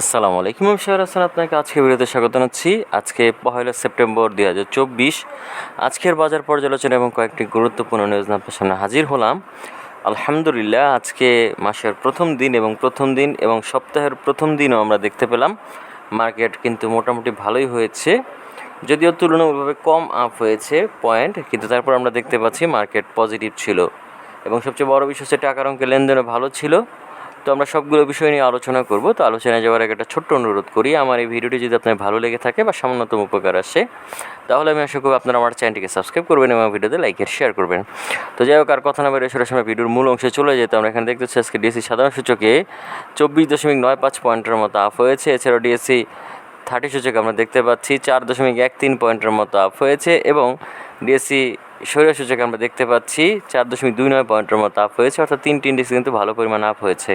আসসালামু আলাইকুম শাহর হাসান, আপনাকে আজকে ভিডিওতে স্বাগত জানাচ্ছি। আজকে পহেলা সেপ্টেম্বর দুই হাজার চব্বিশ। আজকের বাজার পর্যালোচনা এবং কয়েকটি গুরুত্বপূর্ণ নিউজ আপনার সামনে হাজির হলাম। আলহামদুলিল্লাহ, আজকে মাসের প্রথম দিন এবং প্রথম দিন এবং সপ্তাহের প্রথম দিনও আমরা দেখতে পেলাম। মার্কেট কিন্তু মোটামুটি ভালোই হয়েছে, যদিও তুলনামূলকভাবে কম আপ হয়েছে পয়েন্ট কিন্তু তারপর আমরা দেখতে পাচ্ছি মার্কেট পজিটিভ ছিল। এবং সবচেয়ে বড় বিষয় হচ্ছে টাকার অঙ্কের লেনদেনও ভালো ছিল। তো আমরা সবগুলো বিষয় নিয়ে আলোচনা করব। তো আলোচনায় যাওয়ার আগে একটা ছোট্ট অনুরোধ করি, আমার এই ভিডিওটি যদি আপনার ভালো লেগে থাকে বা সামান্যতম উপকার আসে, তাহলে আমি আশা করব আপনারা আমার চ্যানেলটিকে সাবস্ক্রাইব করবেন এবং ভিডিওতে লাইক শেয়ার করবেন। তো যাই হোক, আর কথা না বেরিয়ে সরাসরি ভিডিওর মূল অংশে চলে যেতে, আমরা এখানে দেখতে পাচ্ছি আজকে ডিএসসি সাধারণ সূচকে চব্বিশ দশমিক নয় পাঁচ পয়েন্টের মতো আপ হয়েছে। এছাড়াও ডিএসসি থার্টি সূচক আমরা দেখতে পাচ্ছি, চার দশমিক এক তিন পয়েন্টের মতো আপ হয়েছে এবং ডিএসসি সৌর সূচক আমরা দেখতে পাচ্ছি, চার দশমিক দুই নয় পয়েন্টের মতো আপ হয়েছে, অর্থাৎ তিনটি ইন্ডেক্স কিন্তু ভালো পরিমাণ আপ হয়েছে।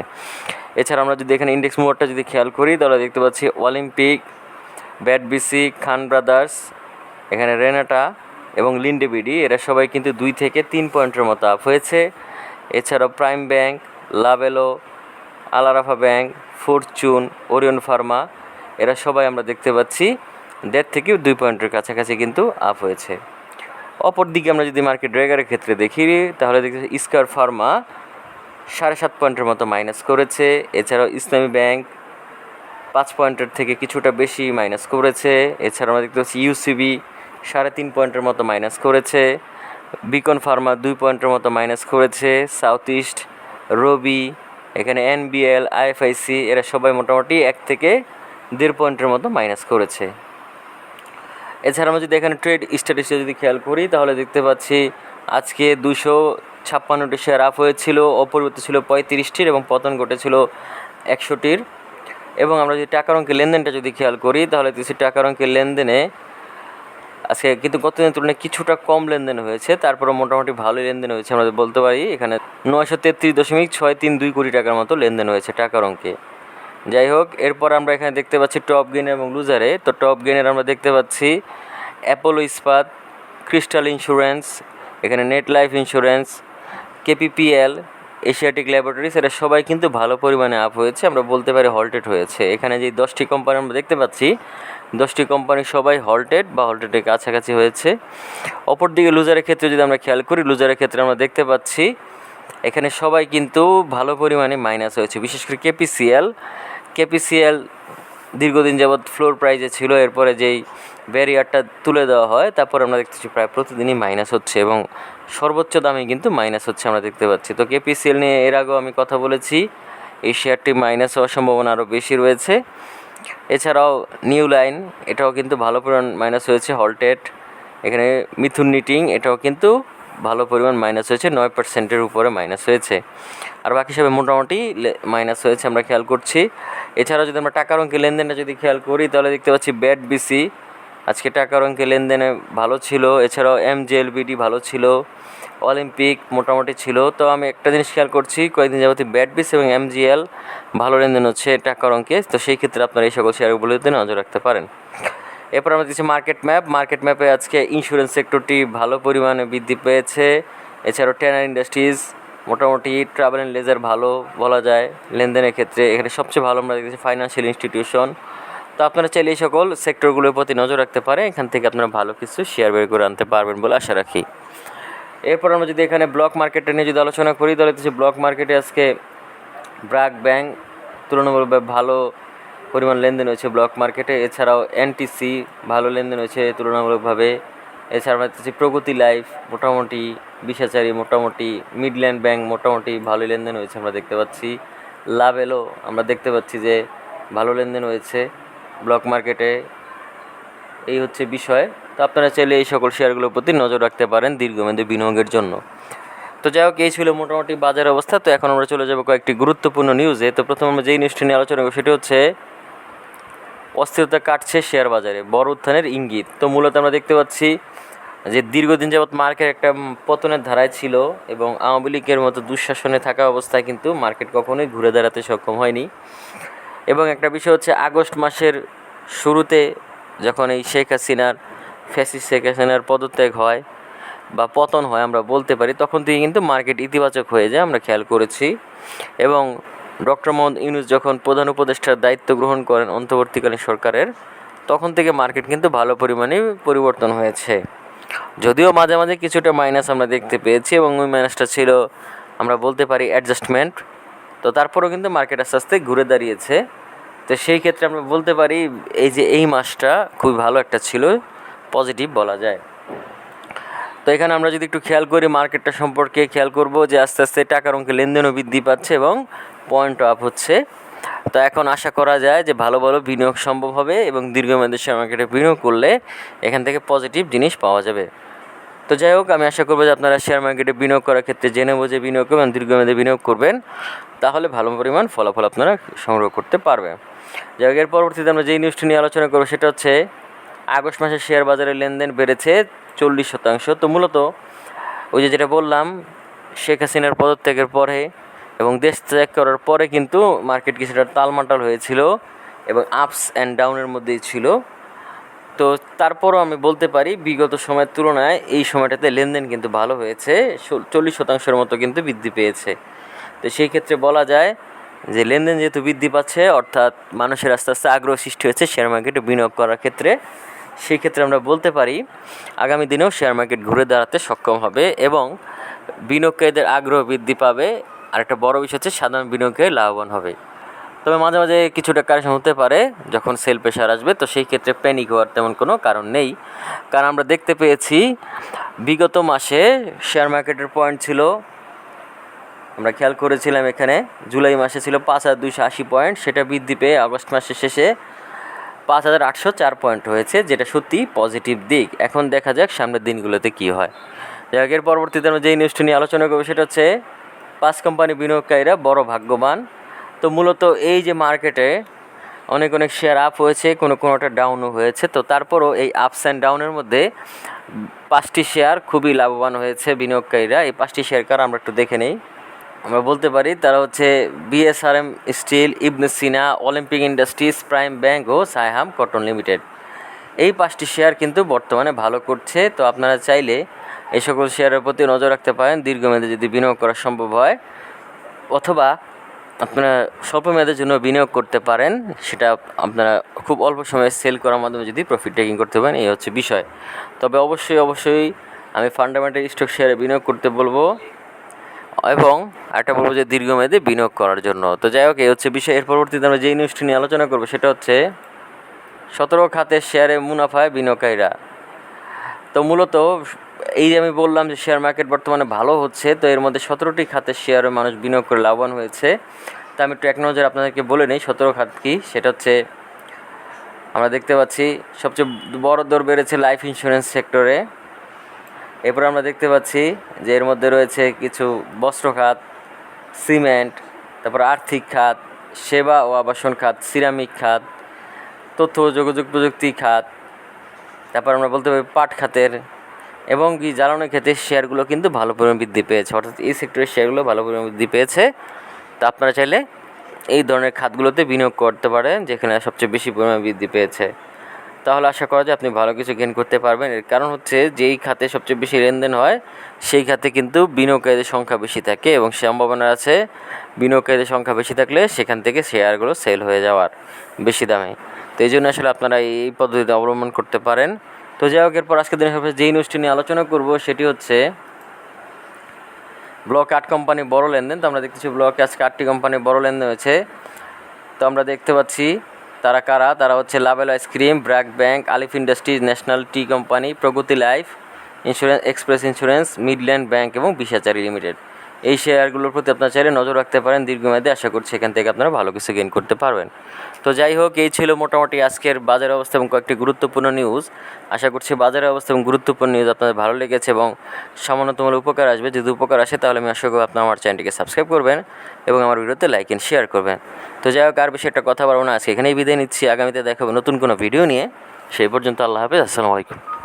এছাড়া আমরা যদি এখানে ইন্ডেক্স মোডটা যদি খেয়াল করি, তাহলে দেখতে পাচ্ছি Olympic BAT BC Khan brothers এখানে রেনাটা এবং লিন্ডেবিডি এরা সবাই কিন্তু দুই থেকে তিন পয়েন্টের মতো আপ হয়েছে। এছাড়াও Prime bank Lovello Al Arafah bank Fortune Orion pharma এরা সবাই আমরা দেখতে পাচ্ছি, দেড় থেকে দুই পয়েন্টের কাছাকাছি কিন্তু আপ হয়েছে। অপরদিকে আমরা যদি মার্কেট ড্রেগারের ক্ষেত্রে দেখি, তাহলে দেখতে পাচ্ছি ইস্কার ফার্মা সাড়ে সাত পয়েন্টের মতো মাইনাস করেছে। এছাড়াও ইসলামী ব্যাংক পাঁচ পয়েন্টের থেকে কিছুটা বেশি মাইনাস করেছে। এছাড়া আমরা দেখতে পাচ্ছি ইউসিবি সাড়ে তিন পয়েন্টের মতো মাইনাস করেছে। বিকন ফার্মা দুই পয়েন্টের মতো মাইনাস করেছে। সাউথ ইস্ট রবি এখানে এনবিএল আইএফআইসি এরা সবাই মোটামুটি এক থেকে দেড় পয়েন্টের মতো মাইনাস করেছে। এছাড়া আমরা যদি এখানে ট্রেড স্ট্যাটিস্টিক যদি খেয়াল করি, তাহলে দেখতে পাচ্ছি আজকে দুশো ছাপ্পান্নটি শেয়ার আপ হয়েছিল, অপরিবর্তিত ছিল পঁয়ত্রিশটির এবং পতন ঘটেছিল একশোটির। এবং আমরা যদি টাকার অঙ্কের লেনদেনটা যদি খেয়াল করি, তাহলে কিছু টাকার অঙ্কের লেনদেনে আজকে কিন্তু গত দিনের তুলনায় কিছুটা কম লেনদেন হয়েছে তারপরে মোটামুটি ভালোই লেনদেন হয়েছে আমরা বলতে পারি। এখানে নয়শো তেত্রিশ দশমিক ছয় তিন দুই কোটি টাকার মতো লেনদেন হয়েছে টাকার অঙ্কে। যাই হোক এরপর আমরা এখানে দেখতে পাচ্ছি টপ গেন এবং লুজারে তো টপ গেনের আমরা দেখতে পাচ্ছি অ্যাপোলো ইস্পাত ক্রিস্টাল ইন্স্যুরেন্স এখানে Net life insurance KPPL Asiatic laboratories এরা সবাই কিন্তু ভালো পরিমাণে আপ হয়েছে, আমরা বলতে পারি হল্টেড হয়েছে। এখানে যে দশটি কোম্পানি আমরা দেখতে পাচ্ছি, দশটি কোম্পানি সবাই হল্টেড বা হল্টেডের কাছাকাছি হয়েছে। অপরদিকে লুজারের ক্ষেত্রে যদি আমরা খেয়াল করি লুজারের ক্ষেত্রে আমরা দেখতে পাচ্ছি, এখানে সবাই কিন্তু ভালো পরিমাণে মাইনাস হয়েছে। বিশেষ করে কেপিসিএল কেপিসিএল দীর্ঘদিন যাবৎ ফ্লোর প্রাইজে ছিল, এরপরে যেই ব্যারিয়ারটা তুলে দেওয়া হয়, তারপর আমরা দেখতেছি প্রায় প্রতিদিনই মাইনাস হচ্ছে এবং সর্বোচ্চ দামে কিন্তু মাইনাস হচ্ছে আমরা দেখতে পাচ্ছি। তো কেপিসিএল নিয়ে এর আগেও আমি কথা বলেছি, এই শেয়ারটি মাইনাস হওয়ার সম্ভাবনা আরও বেশি রয়েছে। এছাড়াও নিউ লাইন এটাও কিন্তু ভালো পরিমাণ মাইনাস হয়েছে হলটেড এখানে মিথুন নিটিং এটাও কিন্তু ভালো পরিমাণ মাইনাস হয়েছে, নয় পার্সেন্টের উপরে মাইনাস হয়েছে। আর বাকি সবে মোটামুটি মাইনাস হয়েছে, আমরা খেয়াল করছি। এছাড়াও যদি আমরা টাকার অঙ্কে লেনদেনটা যদি খেয়াল করি, তাহলে দেখতে পাচ্ছি ব্যাট বিসি আজকে টাকার অঙ্কে লেনদেনে ভালো ছিল, এছাড়াও এম জেএলবিডি ভালো ছিল অলিম্পিক মোটামুটি ছিল। তো আমি একটা জিনিস খেয়াল করছি, কয়েকদিন যাবতীয় ব্যাট বিস এবং এমজিএল ভালো লেনদেন হচ্ছে টাকার অঙ্কে। তো সেই ক্ষেত্রে আপনারা এই সকল শেয়ারগুলোতে নজর রাখতে পারেন। এরপর আমরা দেখছি মার্কেট ম্যাপ মার্কেট ম্যাপে আজকে ইন্স্যুরেন্স সেক্টরটি ভালো পরিমাণে বৃদ্ধি পেয়েছে। এছাড়াও ট্যানার ইন্ডাস্ট্রিজ মোটামুটি ট্রাভেল অ্যান্ড লেজার ভালো বলা যায় লেনদেনের ক্ষেত্রে। এখানে সবচেয়ে ভালো আমরা দেখেছি ফাইন্যান্সিয়াল ইনস্টিটিউশন তো আপনারা চাইলে এই সকল সেক্টরগুলোর প্রতি নজর রাখতে পারেন। এখান থেকে আপনারা ভালো কিছু শেয়ার বের করে আনতে পারবেন বলে আশা রাখি। এরপর আমরা যদি এখানে ব্লক মার্কেটে নিয়ে যদি আলোচনা করি, তাহলে ব্লক মার্কেটে আজকে ব্রাক ব্যাংক তুলনামূলকভাবে ভালো পরিমাণ লেনদেন হয়েছে ব্লক মার্কেটে। এছাড়াও এনটিসি ভালো লেনদেন হয়েছে তুলনামূলকভাবে। এছাড়া হচ্ছে প্রগতি লাইফ মোটামুটি বিশাচারি মোটামুটি মিডল্যান্ড ব্যাংক মোটামুটি ভালো লেনদেন হয়েছে আমরা দেখতে পাচ্ছি। লাভ এলো আমরা দেখতে পাচ্ছি যে ভালো লেনদেন হয়েছে ব্লক মার্কেটে। এই হচ্ছে বিষয়। তো আপনারা চাইলে এই সকল শেয়ারগুলোর প্রতি নজর রাখতে পারেন দীর্ঘমেয়াদী বিনিয়োগের জন্য। তো যাই হোক, এই ছিল মোটামুটি বাজার অবস্থা। তো এখন আমরা চলে যাব কয়েকটি গুরুত্বপূর্ণ নিউজে তো প্রথম আমরা যেই নিউজটি নিয়ে আলোচনা করব, সেটি হচ্ছে অস্থিরতা কাটছে শেয়ার বাজারে। বড় উত্থানের ইঙ্গিত। তো মূলত আমরা দেখতে পাচ্ছি যে দীর্ঘদিন যাবৎ মার্কেট একটা পতনের ধারায় ছিল এবং আওয়ামী লীগের মতো দুঃশাসনে থাকা অবস্থায় কিন্তু মার্কেট কখনোই ঘুরে দাঁড়াতে সক্ষম হয়নি। এবং একটা বিষয় হচ্ছে আগস্ট মাসের শুরুতে যখন এই শেখ হাসিনার ফ্যাসিস শেখ হাসিনার পদত্যাগ হয় বা পতন হয় আমরা বলতে পারি, তখন থেকে কিন্তু মার্কেট ইতিবাচক হয়ে যায়, আমরা খেয়াল করেছি। এবং ডক্টর মোহাম্মদ ইউনুস যখন প্রধান উপদেষ্টার দায়িত্ব গ্রহণ করেন অন্তর্বর্তীকালীন সরকারের, তখন থেকে মার্কেট কিন্তু ভালো পরিমাণে পরিবর্তন হয়েছে। যদিও মাঝে মাঝে কিছুটা মাইনাস আমরা দেখতে পেয়েছি এবং ওই মাইনাসটা ছিল, আমরা বলতে পারি অ্যাডজাস্টমেন্ট তো তারপরেও কিন্তু মার্কেট আস্তে আস্তে ঘুরে দাঁড়িয়েছে। তো সেই ক্ষেত্রে আমরা বলতে পারি এই যে এই মাসটা খুবই ভালো একটা ছিল পজিটিভ বলা যায়। তো এখানে আমরা যদি একটু খেয়াল করি মার্কেটটা সম্পর্কে, খেয়াল করব যে আস্তে আস্তে টাকার অঙ্কে লেনদেনও বৃদ্ধি পাচ্ছে এবং পয়েন্ট আপ হচ্ছে। তো এখন আশা করা যায় যে ভালো ভালো বিনিয়োগ সম্ভব হবে এবং দীর্ঘমেয়াদী শেয়ার মার্কেটে বিনিয়োগ করলে এখান থেকে পজিটিভ জিনিস পাওয়া যাবে। তো যাই হোক, আমি আশা করব যে আপনারা শেয়ার মার্কেটে বিনিয়োগ করার ক্ষেত্রে জেনে বুঝে বিনিয়োগ করবেন, দীর্ঘমেয়াদে বিনিয়োগ করবেন। তাহলে ভালো পরিমাণ ফলাফল আপনারা সংগ্রহ করতে পারবেন। যাই হোক, এর পরবর্তীতে আমরা যেই নিউজটি নিয়ে আলোচনা করব সেটা হচ্ছে, আগস্ট মাসে শেয়ার বাজারে লেনদেন বেড়েছে চল্লিশ শতাংশ। তো মূলত ওই যে যেটা বললাম, শেখ হাসিনার পদত্যাগের পরে এবং দেশ ত্যাগ করার পরে কিন্তু মার্কেট কিছুটা তালমাটাল হয়েছিল এবং আপস অ্যান্ড ডাউনের মধ্যেই ছিল। তো তারপরও আমি বলতে পারি, বিগত সময়ের তুলনায় এই সময়টাতে লেনদেন কিন্তু ভালো হয়েছে। চল্লিশ শতাংশের মতো কিন্তু বৃদ্ধি পেয়েছে। তো সেই ক্ষেত্রে বলা যায় যে লেনদেন যেহেতু বৃদ্ধি পাচ্ছে, অর্থাৎ মানুষের আস্তে আস্তে আগ্রহ সৃষ্টি হয়েছে শেয়ার মার্কেটে বিনিয়োগ করার ক্ষেত্রে, সেই ক্ষেত্রে আমরা বলতে পারি, আগামী দিনেও শেয়ার মার্কেট ঘুরে দাঁড়াতে সক্ষম হবে এবং বিনিয়োগকারীদের আগ্রহ বৃদ্ধি পাবে আর একটা বড় বিষয় হচ্ছে সাধারণ বিনিয়োগে লাভবান হবে। তবে মাঝে মাঝে কিছুটা কারেকশন হতে পারে যখন সেল প্রেশার আসবে, তো সেই ক্ষেত্রে প্যানিক হওয়ার তেমন কোনো কারণ নেই। কারণ আমরা দেখতে পেয়েছি, বিগত মাসে শেয়ার মার্কেটের পয়েন্ট ছিল, আমরা খেয়াল করেছিলাম এখানে, জুলাই মাসে ছিল পাঁচ হাজার দুইশো আশি পয়েন্ট সেটা বৃদ্ধি পেয়ে আগস্ট মাসের শেষে পাঁচ হাজার আটশো চার পয়েন্ট হয়েছে, যেটা সত্যি পজিটিভ দিক। এখন দেখা যাক সামনের দিনগুলোতে কী হয়। যাই হোক, এর পরবর্তীতে আমরা যেই নিউজটি নিয়ে আলোচনা করব, সেটা হচ্ছে পাঁচ কোম্পানি বিনিয়োগকারীরা বড় ভাগ্যবান। তো মূলত এই যে মার্কেটে অনেক অনেক শেয়ার আপ হয়েছে, কোনো কোনোটা ডাউনও হয়েছে। তো তারপরও এই আপস অ্যান্ড ডাউনের মধ্যে পাঁচটি শেয়ার খুবই লাভবান হয়েছে বিনিয়োগকারীরা। এই পাঁচটি শেয়ার কার আমরা একটু দেখে নেই। আমরা বলতে পারি, তারা হচ্ছে BSRM steel Ibn Sina Olympic industries Prime bank ও সাইহাম কটন লিমিটেড এই পাঁচটি শেয়ার কিন্তু বর্তমানে ভালো করছে। তো আপনারা চাইলে এই সকল শেয়ারের প্রতি নজর রাখতে পারেন। দীর্ঘমেয়াদে যদি বিনিয়োগ করা সম্ভব হয়, অথবা আপনারা স্বল্প মেয়াদের জন্য বিনিয়োগ করতে পারেন, সেটা আপনারা খুব অল্প সময়ে সেল করার মাধ্যমে যদি প্রফিট টেকিং করতে পারেন, এই হচ্ছে বিষয়। তবে অবশ্যই অবশ্যই আমি ফান্ডামেন্টাল স্টক শেয়ারে বিনিয়োগ করতে বলব এবং একটা বলব যে দীর্ঘমেয়াদে বিনিয়োগ করার জন্য। তো যাই হোক, এই হচ্ছে বিষয়। এর পরবর্তীতে আমরা যেই নিউজটি নিয়ে আলোচনা করব, সেটা হচ্ছে সতেরো খাতের শেয়ারে মুনাফায় বিনিয়োগকারীরা। তো মূলত এই যে আমি বললাম যে শেয়ার মার্কেট বর্তমানে ভালো হচ্ছে, তো এর মধ্যে সতেরোটি খাতের শেয়ারে মানুষ বিনিয়োগ করে লাভবান হয়েছে। তা আমি এক নজর আপনাদেরকে বলে নিই, সতেরো খাত কী? সেটা হচ্ছে, আমরা দেখতে পাচ্ছি সবচেয়ে বড় দর বেড়েছে লাইফ ইন্স্যুরেন্স সেক্টরে এরপর আমরা দেখতে পাচ্ছি যে এর মধ্যে রয়েছে কিছু বস্ত্র খাত সিমেন্ট তারপর আর্থিক খাত, সেবা ও আবাসন খাত সিরামিক খাত, তথ্য যোগাযোগ প্রযুক্তি খাত, তারপর আমরা বলতে পারি পাট খাতের এবং কি জ্বালানি ক্ষেত্রে শেয়ারগুলো কিন্তু ভালো পরিমাণ বৃদ্ধি পেয়েছে। অর্থাৎ এই সেক্টরের শেয়ারগুলো ভালো পরিমাণ বৃদ্ধি পেয়েছে। তা আপনারা চাইলে এই ধরনের খাতগুলোতে বিনিয়োগ করতে পারেন, যেখানে সবচেয়ে বেশি পরিমাণ বৃদ্ধি পেয়েছে। তাহলে আশা করা যায় আপনি ভালো কিছু গেন করতে পারবেন। এর কারণ হচ্ছে যেই খাতে সবচেয়ে বেশি লেনদেন হয়, সেই খাতে কিন্তু বিনিয়োগকারীদের সংখ্যা বেশি থাকে এবং সম্ভাবনা আছে বিনিয়োগকারীদের সংখ্যা বেশি থাকলে সেখান থেকে শেয়ারগুলো সেল হয়ে যাওয়ার বেশি দামে। তো এই জন্য আসলে আপনারা এই পদ্ধতিতে অবলম্বন করতে পারেন। তো যাই হোক, এরপর আজকে দিনের সবচেয়ে যেই নিউজটি নিয়ে আলোচনা করব, সেটি হচ্ছে ব্লক আট কোম্পানি বড় লেনদেন। তো আমরা দেখতেছি ব্লকে আজকে আটটি কোম্পানি বড় লেনদেন হয়েছে। তো আমরা দেখতে পাচ্ছি তারা কারা? তারা হচ্ছে Lovello ice cream BRAC bank Alif industries national tea company Pragati life insurance express insurance Midland bank এবং বিশাচারি লিমিটেড এই শেয়ারগুলোর প্রতি আপনার চাইলে নজর রাখতে পারেন। দীর্ঘমেয়াদে আশা করছি এখান থেকে আপনারা ভালো কিছু গেইন করতে পারবেন। তো যাই হোক, এই ছিল মোটামুটি আজকের বাজার অবস্থা এবং কয়েকটি গুরুত্বপূর্ণ নিউজ আশা করছি বাজারের অবস্থা এবং গুরুত্বপূর্ণ নিউজ আপনাদের ভালো লেগেছে এবং সামান্যতম উপকার আসবে। যদি উপকার আসে, তাহলে আমি আশা করব আপনার আমার চ্যানেলটিকে সাবস্ক্রাইব করবেন এবং আমার ভিডিওতে লাইক এন্ড শেয়ার করবেন। তো যাই হোক, আর বেশি একটা কথা বলব না, আজকে এখানেই বিদায় নিচ্ছি। আগামীতে দেখাবো নতুন কোনো ভিডিও নিয়ে। সেই পর্যন্ত আল্লাহ হাফেজ, আসসালামু আলাইকুম।